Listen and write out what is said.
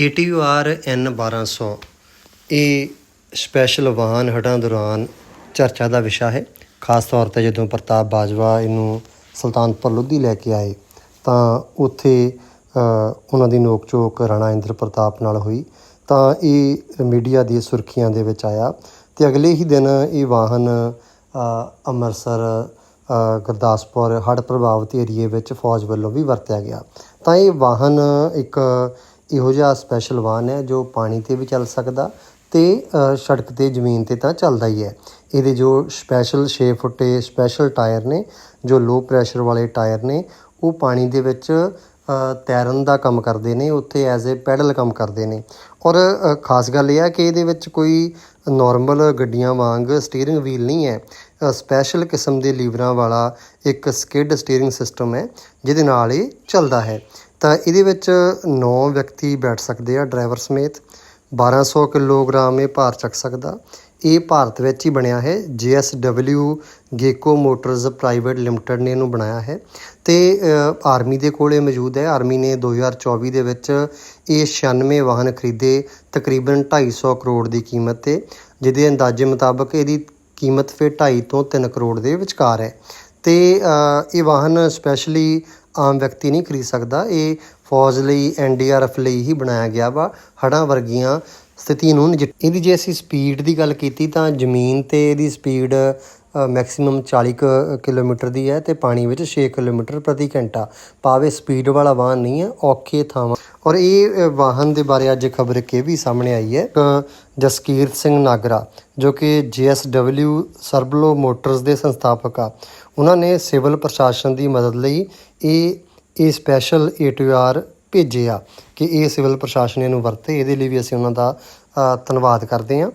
ATUR N 1200 ਇਹ special ਵਾਹਨ ਹੜ੍ਹਾਂ ਦੌਰਾਨ ਚਰਚਾ ਦਾ ਵਿਸ਼ਾ ਹੈ। ਖਾਸ ਤੌਰ ਤੇ ਜਦੋਂ ਪ੍ਰਤਾਪ ਬਾਜਵਾ ਇਹਨੂੰ ਸੁਲਤਾਨਪੁਰ ਲੋਧੀ ਲੈ ਕੇ ਆਏ, ਤਾਂ ਉੱਥੇ ਉਹਨਾਂ ਦੀ ਨੋਕ ਝੋਕ ਰਾਣਾ ਇੰਦਰ ਪ੍ਰਤਾਪ ਨਾਲ ਹੋਈ। ਤਾਂ ਇਹ ਮੀਡੀਆ ਦੀ ਸੁਰਖੀਆਂ ਦੇ ਵਿੱਚ ਆਇਆ ਤੇ ਅਗਲੇ ਹੀ ਦਿਨ ਇਹ ਵਾਹਨ ਅੰਮ੍ਰਿਤਸਰ ਗੁਰਦਾਸਪੁਰ ਹੜ੍ਹ ਪ੍ਰਭਾਵਿਤ ਏਰੀਏ ਵਿੱਚ ਫੌਜ ਵੱਲੋਂ ਵੀ ਵਰਤਿਆ ਗਿਆ। ਤਾਂ ਇਹ ਵਾਹਨ ਇੱਕ ਇਹੋ ਜਿਹਾ ਸਪੈਸ਼ਲ ਵਾਹਨ ਹੈ ਜੋ ਪਾਣੀ ਤੇ ਵੀ ਚੱਲ ਸਕਦਾ ਤੇ ਸੜਕ ਤੇ, ਜ਼ਮੀਨ ਤੇ ਤਾਂ ਚੱਲਦਾ ਹੀ ਹੈ। ਇਹਦੇ ਜੋ ਸਪੈਸ਼ਲ 6 ਫੁੱਟੇ ਸਪੈਸ਼ਲ ਟਾਇਰ ਨੇ, ਜੋ ਲੋ ਪ੍ਰੈਸ਼ਰ ਵਾਲੇ ਟਾਇਰ ਨੇ, ਉਹ ਪਾਣੀ ਦੇ ਵਿੱਚ ਤੈਰਨ ਦਾ ਕੰਮ ਕਰਦੇ ਨੇ, ਉੱਥੇ ਐਜ਼ ਅ ਪੈਡਲ ਕੰਮ ਕਰਦੇ ਨੇ। ਔਰ ਖਾਸ ਗੱਲ ਇਹ ਹੈ ਕਿ ਇਹਦੇ ਵਿੱਚ ਕੋਈ ਨਾਰਮਲ ਗੱਡੀਆਂ ਵਾਂਗ ਸਟੀਅਰਿੰਗ ਵੀਲ ਨਹੀਂ ਹੈ। ਸਪੈਸ਼ਲ ਕਿਸਮ ਦੇ ਲੀਵਰਾਂ ਵਾਲਾ ਇੱਕ ਸਕਿਡ ਸਟੀਅਰਿੰਗ ਸਿਸਟਮ ਹੈ, ਜਿਹਦੇ ਨਾਲ ਇਹ ਚੱਲਦਾ ਹੈ। ਤਾਂ ਇਹਦੇ ਵਿੱਚ 9 ਵਿਅਕਤੀ ਬੈਠ ਸਕਦੇ ਆ ਡਰਾਈਵਰ ਸਮੇਤ। 1200 ਕਿਲੋਗ੍ਰਾਮ ਇਹ ਭਾਰ ਚੱਕ ਸਕਦਾ। ਇਹ ਭਾਰਤ ਵਿੱਚ ਹੀ ਬਣਿਆ ਹੈ। JSW Gecko motors private limited ਨੇ ਇਹਨੂੰ ਬਣਾਇਆ ਹੈ। ਤੇ ਆਰਮੀ ਦੇ ਕੋਲ ਮੌਜੂਦ ਹੈ। ਆਰਮੀ ਨੇ 2024 ਦੇ ਵਿੱਚ ਇਹ 96 ਵਾਹਨ ਖਰੀਦੇ ਤਕਰੀਬਨ 250 ਕਰੋੜ ਦੀ ਕੀਮਤ ਤੇ, ਜਿਹਦੇ ਅੰਦਾਜ਼ੇ ਮੁਤਾਬਕ ਇਹਦੀ ਕੀਮਤ ਫਿਰ 2.5 ਤੋਂ 3 ਕਰੋੜ ਦੇ ਵਿਚਕਾਰ ਹੈ। ਤੇ ਇਹ ਵਾਹਨ ਸਪੈਸ਼ਲੀ ਆਮ ਵਿਅਕਤੀ ਨਹੀਂ ਖਰੀਦ ਸਕਦਾ। ਇਹ ਫੌਜ ਲਈ ਐਨਡੀਆਰਐਫ ਲਈ ਹੀ ਬਣਾਇਆ ਗਿਆ ਵਾ। ਹੜ੍ਹਾਂ ਵਰਗੀਆਂ ਸਥਿਤੀ ਨੂੰ ਨਜਿੱਠ ਇਹਦੀ ਜੇ ਅਸੀਂ ਸਪੀਡ ਦੀ ਗੱਲ ਕੀਤੀ ਤਾਂ ਜ਼ਮੀਨ ਤੇ ਇਹਦੀ ਸਪੀਡ ਮੈਕਸਿਮਮ 40 ਕੁ ਕਿਲੋਮੀਟਰ ਦੀ ਹੈ ਤੇ ਪਾਣੀ ਵਿੱਚ 6 ਕਿਲੋਮੀਟਰ ਪ੍ਰਤੀ ਘੰਟਾ। ਪਾਵੇ ਸਪੀਡ ਵਾਲਾ ਵਾਹਨ ਨਹੀਂ ਹੈ ਔਖੇ ਥਾਵਾਂ। ਔਰ ਇਹ ਵਾਹਨ ਦੇ ਬਾਰੇ ਅੱਜ ਖਬਰ ਇੱਕ ਇਹ ਵੀ ਸਾਹਮਣੇ ਆਈ ਹੈ ਅ, ਜਸਕੀਰਤ ਸਿੰਘ ਨਾਗਰਾ ਜੋ ਕਿ JSW ਸਰਬਲੋ ਮੋਟਰਸ ਦੇ ਸੰਸਥਾਪਕ ਆ। ਉਹਨਾਂ ਨੇ ਸਿਵਲ ਪ੍ਰਸ਼ਾਸਨ ਦੀ ਮਦਦ ਲਈ ਇਹ ਇਹ ਸਪੈਸ਼ਲ ਏਟੀਆਰ ਭੇਜੇ ਆ ਕਿ ਇਹ ਸਿਵਲ ਪ੍ਰਸ਼ਾਸਨ ਇਹਨੂੰ ਵਰਤੇ। ਇਹਦੇ ਲਈ ਵੀ ਅਸੀਂ ਉਹਨਾਂ ਦਾ ਧੰਨਵਾਦ ਕਰਦੇ ਹਾਂ।